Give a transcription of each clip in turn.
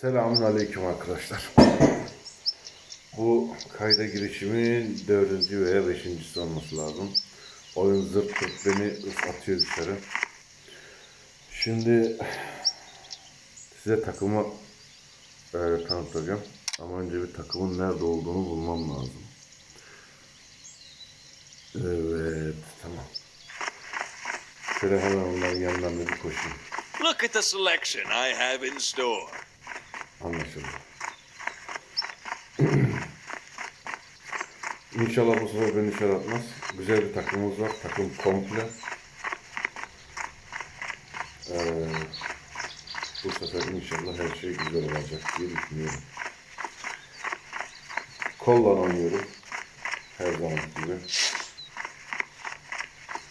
Selamun Aleyküm arkadaşlar. Bu kayda girişimin dördüncü veya beşincisi olması lazım. Oyun zırt pırt beni atıyor dışarı. Şimdi size takımı e, tanıtacağım. Ama önce bir takımın nerede olduğunu bulmam lazım. Evet, tamam. Şöyle hemen onların yanından bir koşayım. Look at the selection I have in store. Anlaşıldı. İnşallah bu sefer beni dışarı atmaz. Güzel bir takımımız var. Takım komple. Ee, bu sefer inşallah her şey güzel olacak diye düşünüyorum. Kolla oynuyorum. Her zaman gibi.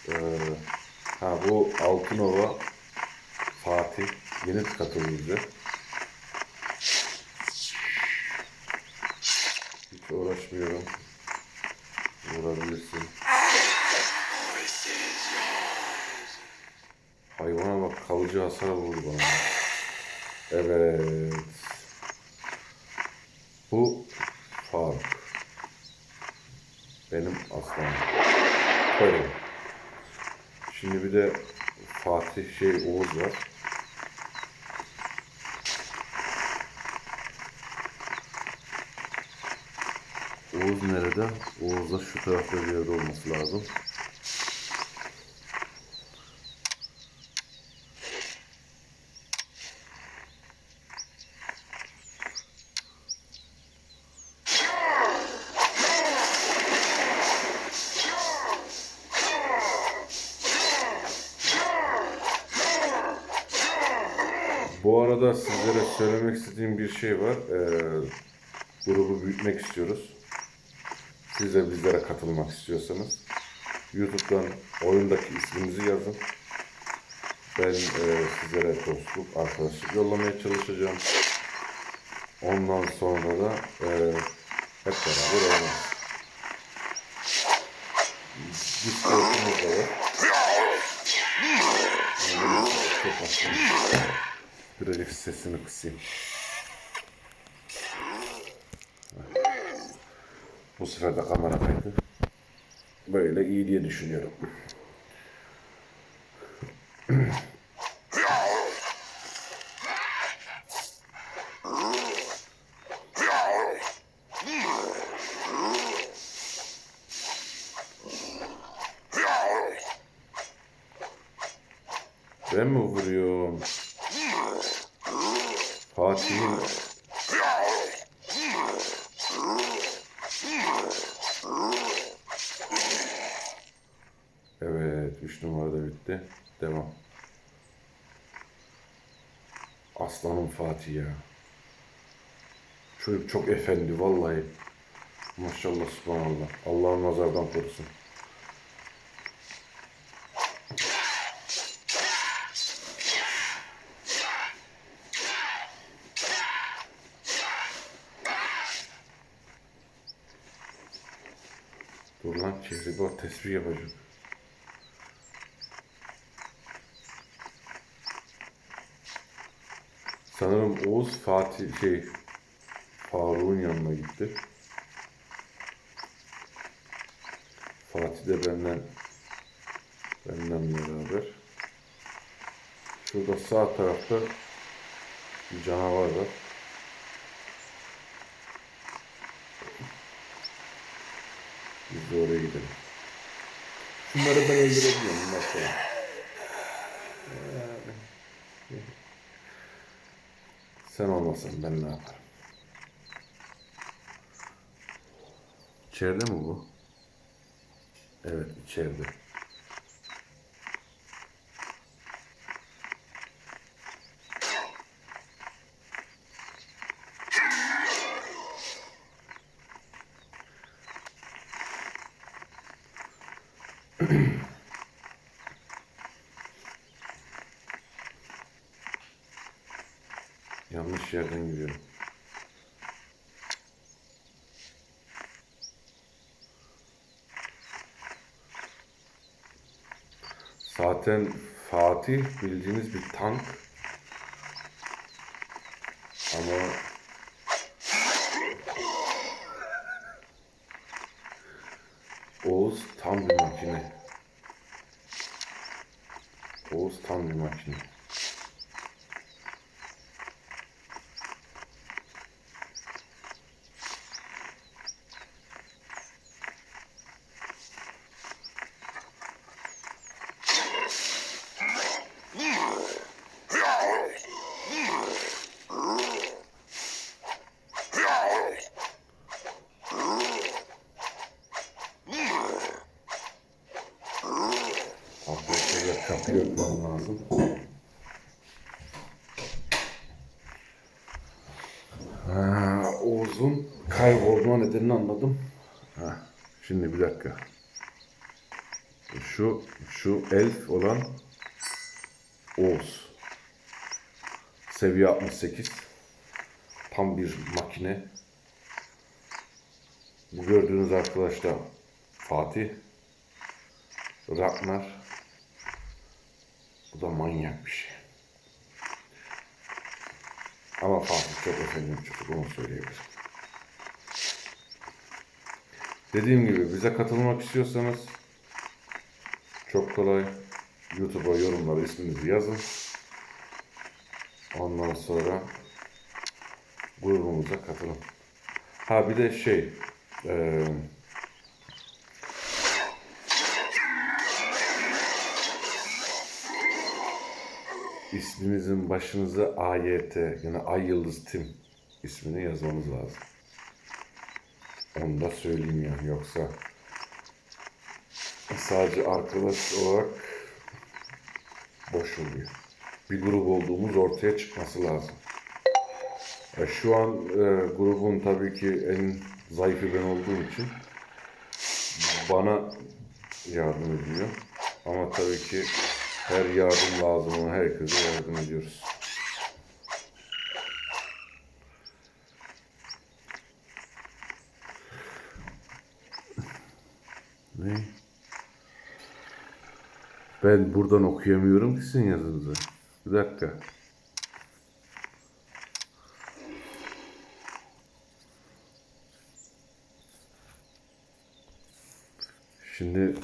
Ee, ha bu Altınova Fatih yeni katıldı bize. Uğraşmıyorum. Vurabilirsin. Hayvana bak kalıcı hasar vurdu bana. Evet. Bu Faruk. Benim aslanım. Koyalım. Şimdi bir de Fatih şey Oğuz var. Oğuz nerede? Oğuz da şu tarafta bir yerde olması lazım. Bu arada sizlere söylemek istediğim bir şey var. Ee, grubu büyütmek istiyoruz. Siz de bizlere katılmak istiyorsanız YouTube'dan oyundaki isminizi yazın. Ben e, sizlere dostluk, arkadaşlık yollamaya çalışacağım. Ondan sonra da e, hep beraber oynarız. Discord'umuz da var. Birazcık sesini kısayım. Bu sefer de kamera kaydı. Böyle iyi diye düşünüyorum. 3 numarada bitti. Devam. Aslanım Fatih ya. Çocuk çok efendi vallahi. Maşallah subhanallah. Allah'ın nazardan korusun. Dur lan çevre bak tespih yapacağım. Sanırım Oğuz Fatih şey Faruk'un yanına gitti. Fatih de benden benden beraber. Şurada sağ tarafta bir canavar var. Biz de oraya gidelim. Şunları ben öldürebiliyorum. Bunlar kolay. Sen olmasan ben ne yaparım? İçeride mi bu? Evet içeride. Yanlış yerden gidiyorum. Zaten Fatih bildiğiniz bir tank. Ama Oğuz tam bir makine. Oğuz tam bir makine. Arkadaşlar kapıyı örtmem lazım. Ha, Oğuz'un kaybolma nedenini anladım. Ha, şimdi bir dakika. Şu şu elf olan Oğuz. Seviye 68. Tam bir makine. Bu gördüğünüz arkadaş da Fatih. Ragnar. Bu da manyak bir şey. Ama Fatih çok efendim çocuk onu söyleyebilirim. Dediğim gibi bize katılmak istiyorsanız çok kolay. YouTube'a yorumlara isminizi yazın. Ondan sonra grubumuza katılın. Ha bir de şey eee isminizin başınıza AYT yani Ay Yıldız Tim ismini yazmanız lazım. Onu da söyleyeyim yani yoksa sadece arkadaş olarak boş oluyor. Bir grup olduğumuz ortaya çıkması lazım. E, şu an e, grubun tabii ki en zayıfı ben olduğum için bana yardım ediyor. Ama tabii ki her yardım lazım olan herkese yardım ediyoruz. Ne? Ben buradan okuyamıyorum ki sizin yazınızı. Bir dakika. Şimdi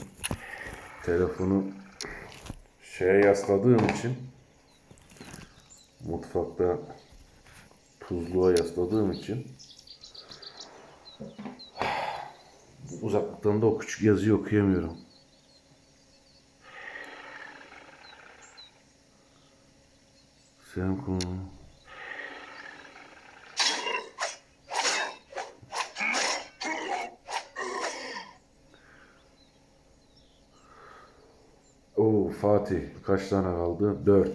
telefonu şeye yasladığım için mutfakta tuzluğa yasladığım için uzaklıktan da o küçük yazıyı okuyamıyorum. Sen konu. Fatih kaç tane kaldı? Dört.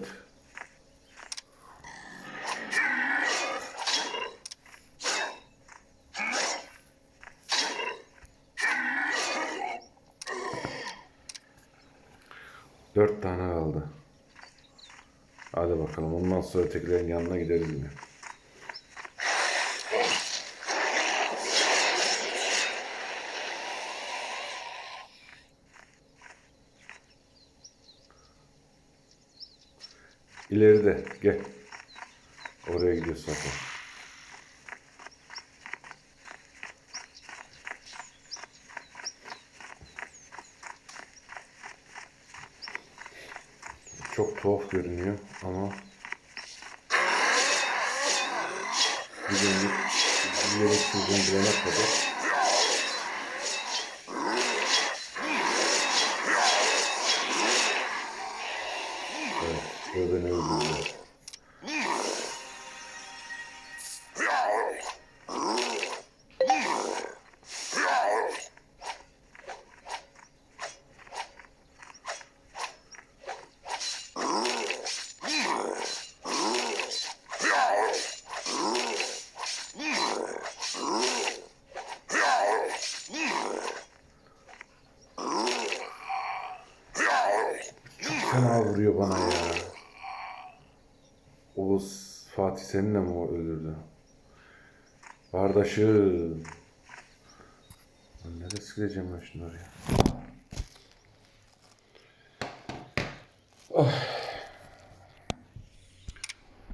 Dört tane kaldı. Hadi bakalım ondan sonra ötekilerin yanına gideriz mi? İleride gel. Oraya gidiyoruz zaten. Çok tuhaf görünüyor ama günlük bir çözüm bulana kadar Evet, böyle beni öldürdü. Oğuz Fatih seninle mi öldürdü? Kardeşim. Nereye sileceğim ben şunları ya? Ah.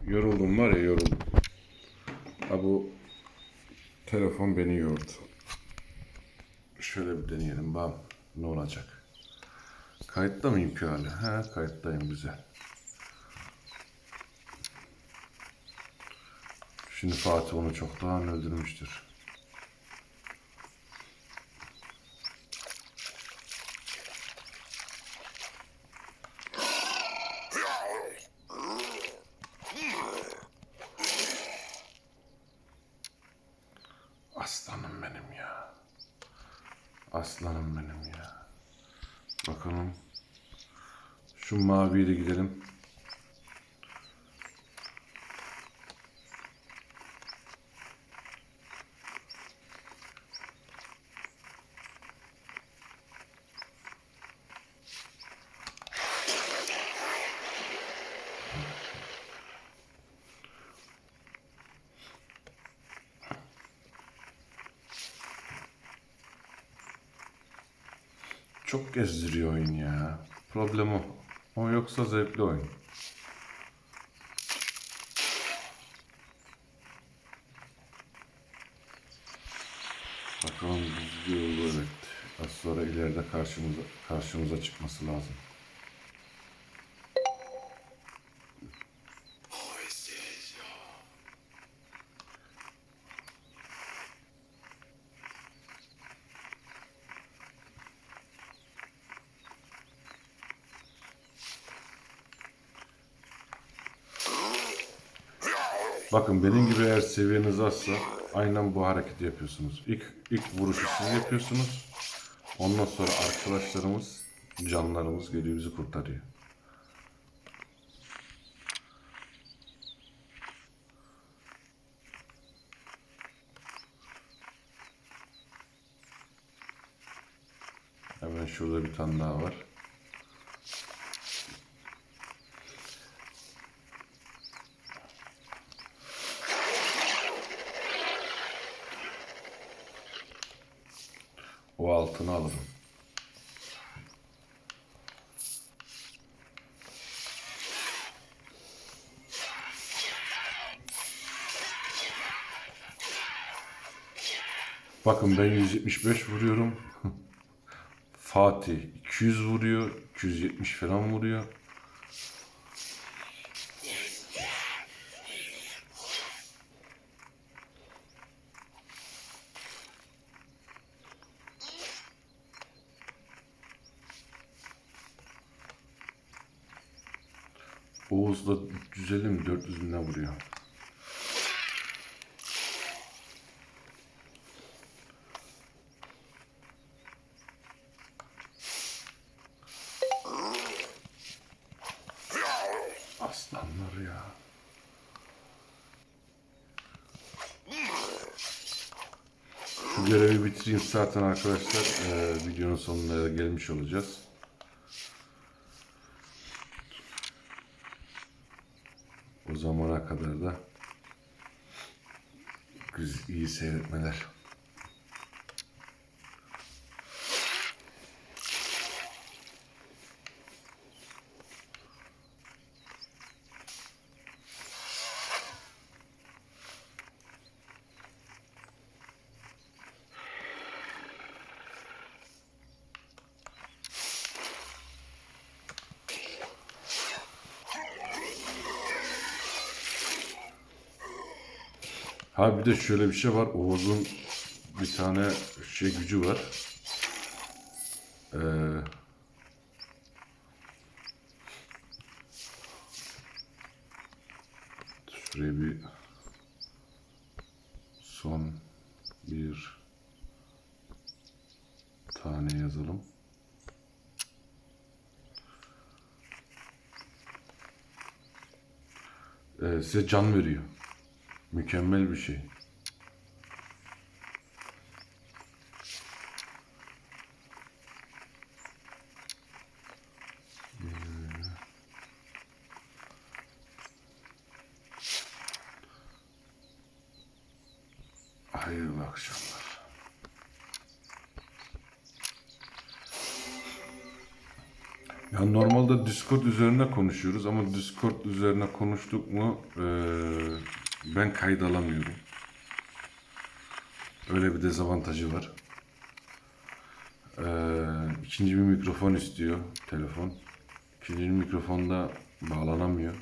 Yoruldum var ya yoruldum. Ha bu telefon beni yordu. Şöyle bir deneyelim bam ne olacak. Kayıtta mıyım ki hala? He kayıttayım güzel. Şimdi Fatih onu çoktan öldürmüştür. Aslanım benim ya. Aslanım benim ya. Bakalım. Şu maviyle gidelim. Çok gezdiriyor oyun ya. Problem o. O yoksa zevkli oyun. Bakalım düzgün yolu evet. Az sonra ileride karşımıza karşımıza çıkması lazım. Bakın benim gibi eğer seviyeniz azsa aynen bu hareketi yapıyorsunuz. İlk, ilk vuruşu siz yapıyorsunuz. Ondan sonra arkadaşlarımız, canlarımız geliyor bizi kurtarıyor. Hemen şurada bir tane daha var. O altını alırım. Bakın ben 175 vuruyorum. Fatih 200 vuruyor. 270 falan vuruyor. Oğuz da 350 mi 400 mi ne vuruyor? Aslanlar ya. Şu görevi bitireyim zaten arkadaşlar. Eee, videonun sonuna gelmiş olacağız. Zamana kadar da iyi seyretmeler. Ha bir de şöyle bir şey var. Oğuz'un bir tane şey gücü var. Ee, şuraya bir son bir tane yazalım. Ee, size can veriyor. Mükemmel bir şey. Hayırlı akşamlar. Ya normalde Discord üzerine konuşuyoruz ama Discord üzerine konuştuk mu eee, ben kayıt alamıyorum. Öyle bir dezavantajı var. Ee, ikinci bir mikrofon istiyor telefon. İkinci bir mikrofonda bağlanamıyor.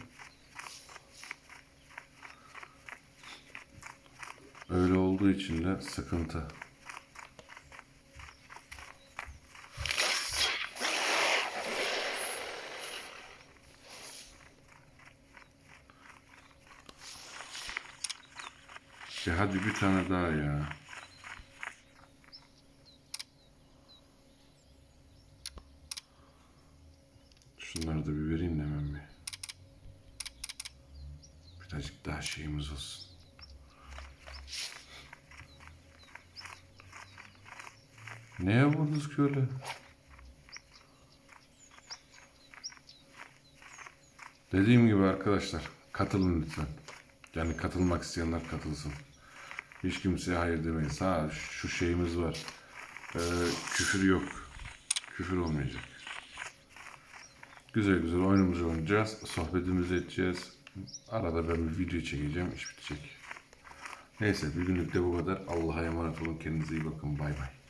Öyle olduğu için de sıkıntı. Ya hadi bir tane daha ya. Şunları da bir vereyim de hemen bir. Birazcık daha şeyimiz olsun. Neye vurdunuz ki öyle? Dediğim gibi arkadaşlar katılın lütfen. Yani katılmak isteyenler katılsın. Hiç kimseye hayır demeyiz. Ha şu şeyimiz var. Ee, küfür yok. Küfür olmayacak. Güzel güzel oyunumuzu oynayacağız. Sohbetimizi edeceğiz. Arada ben bir video çekeceğim. iş bitecek. Neyse bugünlük de bu kadar. Allah'a emanet olun. Kendinize iyi bakın. Bay bay.